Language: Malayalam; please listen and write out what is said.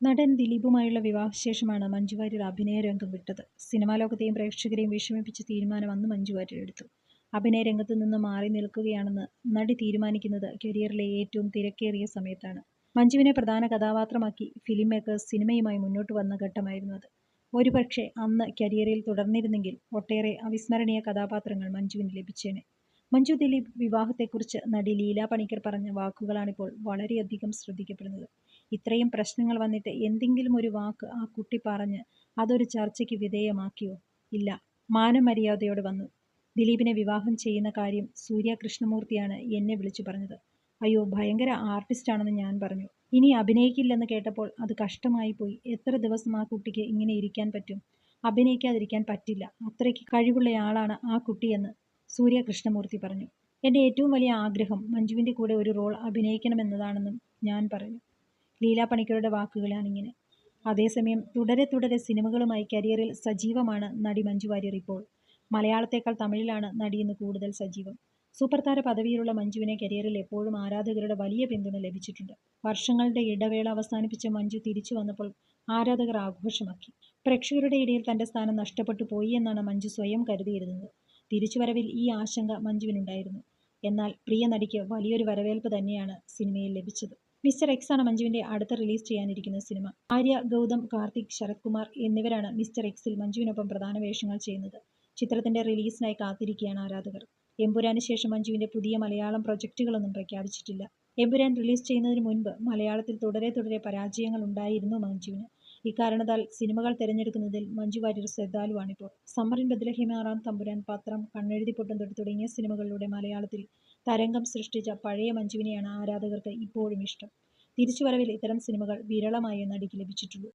നടൻ ദിലീപുമായുള്ള വിവാഹശേഷമാണ് മഞ്ജു വാര്യർ അഭിനയ രംഗം വിട്ടത്. സിനിമാ ലോകത്തെയും പ്രേക്ഷകരെയും വിഷമിപ്പിച്ച തീരുമാനം അന്ന് മഞ്ജു വാര്യർ എടുത്തു. അഭിനയ രംഗത്ത് നിന്ന് മാറി നിൽക്കുകയാണെന്ന് നടി തീരുമാനിക്കുന്നത് കരിയറിലെ ഏറ്റവും തിരക്കേറിയ സമയത്താണ്. മഞ്ജുവിനെ പ്രധാന കഥാപാത്രമാക്കി ഫിലിം മേക്കേഴ്സ് സിനിമയുമായി മുന്നോട്ട് വന്ന ഘട്ടമായിരുന്നു അത്. ഒരുപക്ഷെ അന്ന് കരിയറിൽ തുടർന്നിരുന്നെങ്കിൽ ഒട്ടേറെ അവിസ്മരണീയ കഥാപാത്രങ്ങൾ മഞ്ജുവിന് ലഭിച്ചേനെ. മഞ്ജു ദിലീപ് വിവാഹത്തെക്കുറിച്ച് നടി ലീല പണിക്കർ പറഞ്ഞ വാക്കുകളാണിപ്പോൾ വളരെയധികം ശ്രദ്ധിക്കപ്പെടുന്നത്. ഇത്രയും പ്രശ്നങ്ങൾ വന്നിട്ട് എന്തെങ്കിലും ഒരു വാക്ക് ആ കുട്ടി പറഞ്ഞ് അതൊരു ചർച്ചയ്ക്ക് വിധേയമാക്കിയോ? ഇല്ല. മാനമര്യാദയോടെ വന്നു. ദിലീപിനെ വിവാഹം ചെയ്യുന്ന കാര്യം സൂര്യ കൃഷ്ണമൂർത്തിയാണ് എന്നെ വിളിച്ചു പറഞ്ഞത്. അയ്യോ ഭയങ്കര ആർട്ടിസ്റ്റാണെന്ന് ഞാൻ പറഞ്ഞു. ഇനി അഭിനയിക്കില്ലെന്ന് കേട്ടപ്പോൾ അത് കഷ്ടമായി പോയി. എത്ര ദിവസം ആ കുട്ടിക്ക് ഇങ്ങനെ ഇരിക്കാൻ പറ്റും? അഭിനയിക്കാതിരിക്കാൻ പറ്റില്ല. അത്രയ്ക്ക് കഴിവുള്ളയാളാണ് ആ കുട്ടിയെന്ന് സൂര്യ കൃഷ്ണമൂർത്തി പറഞ്ഞു എന്റെ ഏറ്റവും വലിയ ആഗ്രഹം മഞ്ജുവിന്റെ കൂടെ ഒരു റോൾ അഭിനയിക്കണമെന്നതാണെന്നും ഞാൻ പറഞ്ഞു. ലീല പണിക്കരുടെ വാക്കുകളാണിങ്ങനെ. അതേസമയം തുടരെ തുടരെ സിനിമകളുമായി കരിയറിൽ സജീവമാണ് നടി മഞ്ജു വാര്യർ ഇപ്പോൾ. മലയാളത്തേക്കാൾ തമിഴിലാണ് നടി ഇന്ന് കൂടുതൽ സജീവം. സൂപ്പർ താര പദവിയിലുള്ള മഞ്ജുവിനെ കരിയറിൽ എപ്പോഴും ആരാധകരുടെ വലിയ പിന്തുണ ലഭിച്ചിട്ടുണ്ട്. വർഷങ്ങളുടെ ഇടവേള അവസാനിപ്പിച്ച മഞ്ജു തിരിച്ചു വന്നപ്പോൾ ആരാധകർ ആഘോഷമാക്കി. പ്രേക്ഷകരുടെ ഇടയിൽ തന്റെ സ്ഥാനം നഷ്ടപ്പെട്ടു പോയി എന്നാണ് മഞ്ജു സ്വയം കരുതിയിരുന്നത്. തിരിച്ചുവരവിൽ ഈ ആശങ്ക മഞ്ജുവിനുണ്ടായിരുന്നു. എന്നാൽ പ്രിയ നടിക്ക് വലിയൊരു വരവേൽപ്പ് തന്നെയാണ് സിനിമയിൽ ലഭിച്ചത്. മിസ്റ്റർ എക്സ് ആണ് മഞ്ജുവിന്റെ അടുത്ത റിലീസ് ചെയ്യാനിരിക്കുന്ന സിനിമ. ആര്യ ഗൗതം കാർത്തിക് ശരത് കുമാർ എന്നിവരാണ് മിസ്റ്റർ എക്സിൽ മഞ്ജുവിനൊപ്പം പ്രധാന വേഷങ്ങൾ ചെയ്യുന്നത്. ചിത്രത്തിന്റെ റിലീസിനായി കാത്തിരിക്കുകയാണ് ആരാധകർ. എമ്പുരാന് ശേഷം മഞ്ജുവിന്റെ പുതിയ മലയാളം പ്രൊജക്ടുകളൊന്നും പ്രഖ്യാപിച്ചിട്ടില്ല. എമ്പുരാൻ റിലീസ് ചെയ്യുന്നതിന് മുൻപ് മലയാളത്തിൽ തുടരെ തുടരെ പരാജയങ്ങൾ ഉണ്ടായിരുന്നു മഞ്ജുവിന്. ഇക്കാരണത്താൽ സിനിമകൾ തിരഞ്ഞെടുക്കുന്നതിൽ മഞ്ജു വാര്യർ ശ്രദ്ധാലുവാണിപ്പോൾ. സമ്മറിൻ ബദലഹിമ ആറാം തമ്പുരാൻ പത്രം കണ്ണെഴുതി പൊട്ടും തൊട്ട് തുടങ്ങിയ സിനിമകളിലൂടെ മലയാളത്തിൽ തരംഗം സൃഷ്ടിച്ച പഴയ മഞ്ജുവിനെയാണ് ആരാധകർക്ക് ഇപ്പോഴും ഇഷ്ടം. തിരിച്ചുവരവിൽ ഇത്തരം സിനിമകൾ വിരളമായേ നടിക്ക് ലഭിച്ചിട്ടുള്ളൂ.